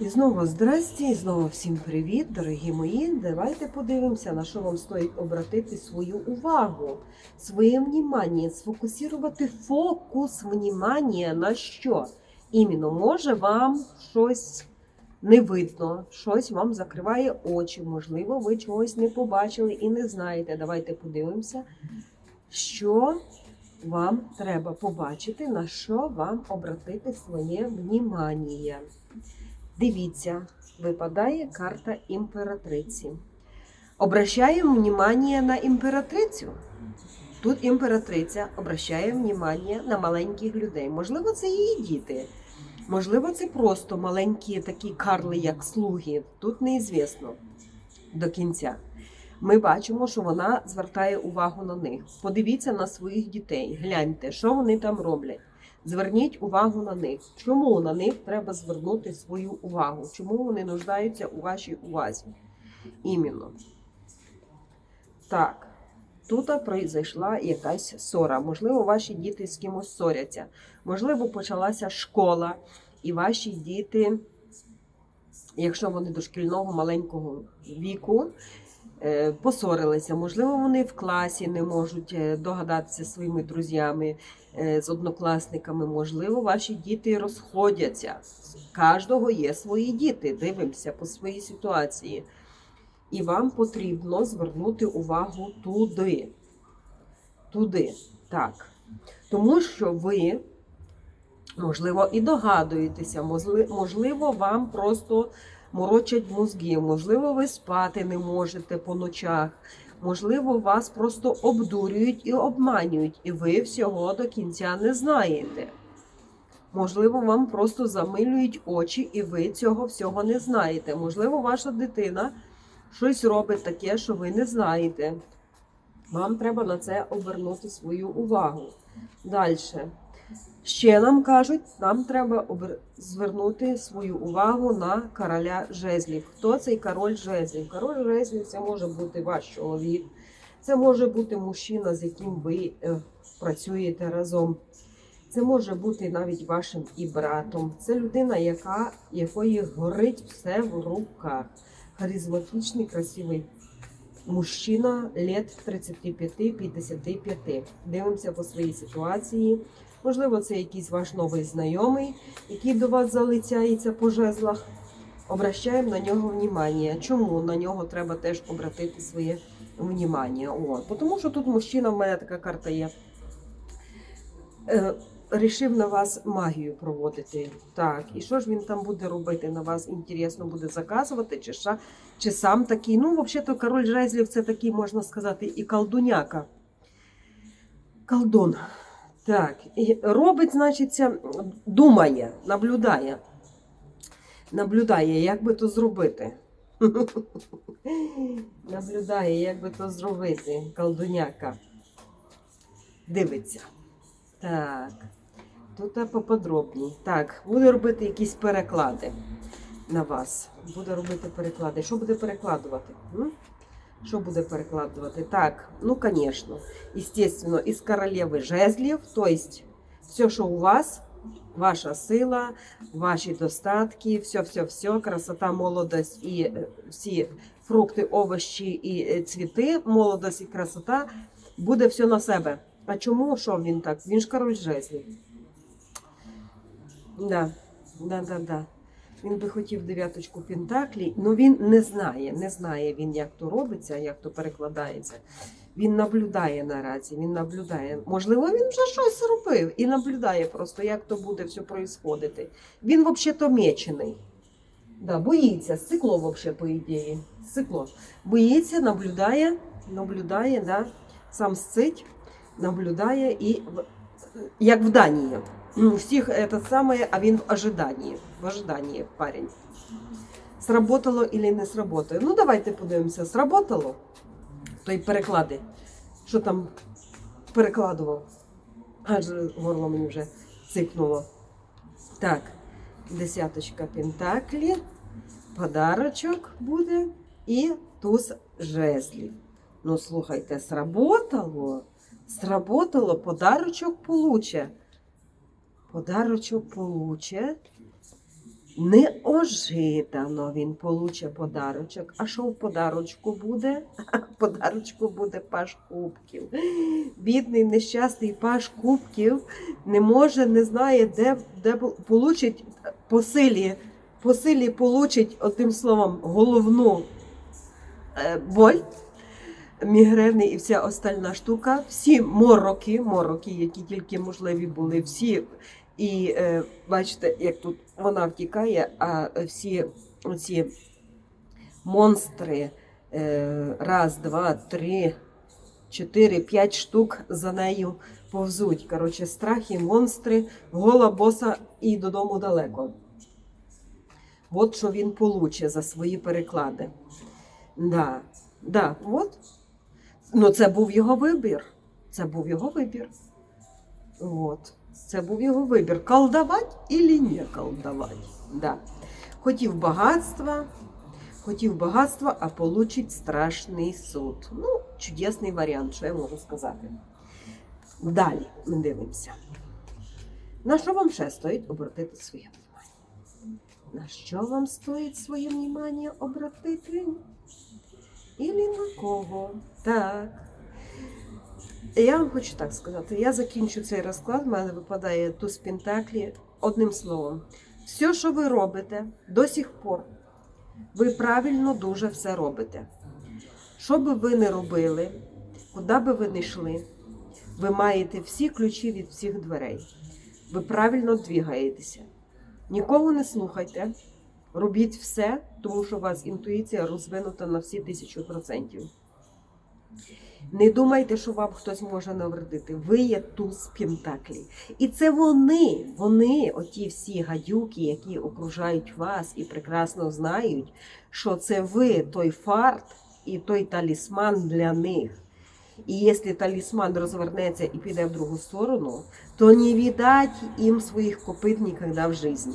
І знову здрасті, і знову всім привіт, дорогі мої. Давайте подивимося, на що вам стоїть обратити свою увагу, своє внимання, сфокусувати фокус внимання на що? Іменно може вам щось не видно, щось вам закриває очі, можливо, ви чогось не побачили і не знаєте. Давайте подивимося, що вам треба побачити, на що вам обратити своє внимання. Дивіться, випадає карта імператриці. Обращаємо внимание на імператрицю. Тут імператриця обращає внимание на маленьких людей. Можливо, це її діти. Можливо, це просто маленькі такі карли, як слуги. Тут неізвісно до кінця. Ми бачимо, що вона звертає увагу на них. Подивіться на своїх дітей, гляньте, що вони там роблять. Зверніть увагу на них. Чому на них треба звернути свою увагу? Чому вони нуждаються у вашій увазі? Іменно. Так, тут произойшла якась ссора. Можливо, ваші діти з кимось ссоряться. Можливо, почалася школа, і ваші діти, якщо вони дошкільного маленького віку, посорилися. Можливо, вони в класі не можуть е, догадатися своїми друзями, е, з однокласниками. Можливо, ваші діти розходяться. У Кожного є свої діти. Дивимося по своїй ситуації. І вам потрібно звернути увагу туди. Туди. Так. Тому що ви, можливо, і догадуєтеся, можливо, вам просто морочать мозги, можливо, ви спати не можете по ночах, можливо, вас просто обдурюють і обманюють, і ви всього до кінця не знаєте. Можливо, вам просто замилюють очі, і ви цього всього не знаєте. Можливо, ваша дитина щось робить таке, що ви не знаєте. Вам треба на це обернути свою увагу. Далі. Ще нам кажуть, нам треба звернути свою увагу на короля жезлів. Хто цей король жезлів? Король жезлів це може бути ваш чоловік, це може бути мужчина, з яким ви е, працюєте разом. Це може бути навіть вашим і братом. Це людина, яка, якої горить все в руках. Харизматичний, красивий мужчина лет 35-55. Дивимося по своїй ситуації. Можливо, це якийсь ваш новий знайомий, який до вас залицяється по жезлах. Обращаємо на нього внимання. Чому на нього треба теж обратити своє внимання? Бо Тому що тут мужчина, в мене така карта є. Рішив на вас магію проводити. Так, і що ж він там буде робити? На вас інтересно буде заказувати, чи, ша, чи сам такий. Ну, взагалі-то король жезлів це такий, можна сказати, і колдуняка. Колдун. Так, і робить, значить, думає, наблюдає. Наблюдає, як би то зробити. Наблюдає, як би то зробити, колдуняка. Дивиться. Так. Тут поподробній. Так, буде робити якісь переклади на вас. Буде робити переклади. Що буде перекладувати? Що буде перекладувати? Так, ну, звісно, естественно, із королеви жезлів, тобто все, що у вас, ваша сила, ваші достатки, все-все-все, красота, молодость і е, всі фрукти, овощі і е, цвіти, молодость і красота, буде все на себе. А чому що він так? Він ж король жезлів. Да, да, да, да. Він би хотів дев'яточку Пентаклі, але він не знає, не знає він, як то робиться, як то перекладається. Він наблюдає наразі, він наблюдає. Можливо, він вже щось робив і наблюдає просто, як то буде все происходити. Він взагалі-то мечений. Да, боїться, сцикло взагалі, по ідеї. Сцикло. Боїться, наблюдає, наблюдає, да, сам сцить, наблюдає і як в Данії. Ну, Всіх це саме, а він в ожиданні. В ожиданні парень. Сработало или не сработає? Ну, давайте подивимося, сработало. То й переклади. Що там перекладував? Аж горло мені вже цикнуло. Так, десяточка пентаклі, подарочок буде і туз жезлів. Ну, слухайте, сработало. Сработало, подарочок получе. Подарочок получе. Неожиданно він получить подарочок. А що в подарочку буде? В подарочку буде паш кубків. Бідний нещасний паш кубків не може, не знає, де, де получить по силі, по силі получить, одним словом, головну е, боль. Мігрени і вся остальна штука, всі мороки, мороки, які тільки можливі були, всі. І е, бачите, як тут вона втікає, а всі оці монстри е, раз, два, три, чотири, п'ять штук за нею повзуть. Коротше, страхи, монстри, гола боса і додому далеко. От що він получить за свої переклади. Да, да, от. Ну, це був його вибір. Це був його вибір. От. Це був його вибір. Колдовать или не колдовать. Да. Хотів багатства, хотів багатства, а получить страшний суд. Ну, чудесний варіант, що я можу сказати. Далі ми дивимося. На що вам ще стоїть обратити своє внимание? На що вам стоїть своє внимание обратити? Ілі на кого? Так. Я вам хочу так сказати. Я закінчу цей розклад, в мене випадає туз Пентаклі. Одним словом, все, що ви робите до сих пор, ви правильно дуже все робите. Що би ви не робили, куди би ви не йшли, ви маєте всі ключі від всіх дверей. Ви правильно двігаєтеся. Нікого не слухайте. Робіть все, тому що у вас інтуїція розвинута на всі тисячу процентів. Не думайте, що вам хтось може навредити. Ви є туз Пентаклі. І це вони, вони, оті всі гадюки, які окружають вас і прекрасно знають, що це ви той фарт і той талісман для них. І якщо талісман розвернеться і піде в другу сторону, то не віддать їм своїх копит ніколи в житті.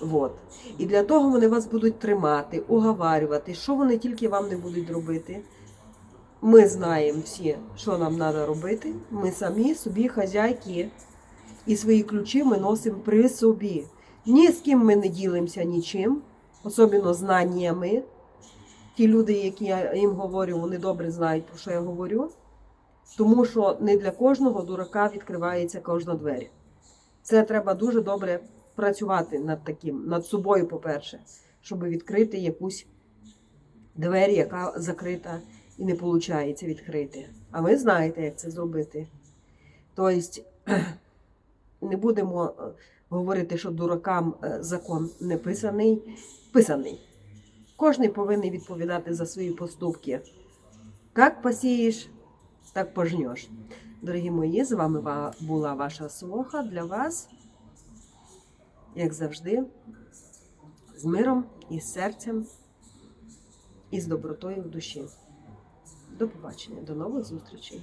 Вот. І для того вони вас будуть тримати, уговарювати, що вони тільки вам не будуть робити. Ми знаємо всі, що нам треба робити. Ми самі собі хазяйки. І свої ключі ми носимо при собі. Ні з ким ми не ділимося нічим, особливо знаннями. Ті люди, які я їм говорю, вони добре знають, про що я говорю. Тому що не для кожного дурака відкривається кожна двері. Це треба дуже добре працювати над таким, над собою, по-перше, щоб відкрити якусь двері, яка закрита і не виходить відкрити. А ви знаєте, як це зробити. Тобто, не будемо е, говорити, що дуракам е, закон не писаний, писаний. Кожний повинен відповідати за свої поступки. Як посієш, так пожнеш. Дорогі мої, з вами була ваша Соха для вас, як завжди, з миром і з серцем, і з добротою в душі. До побачення, до нових зустрічей.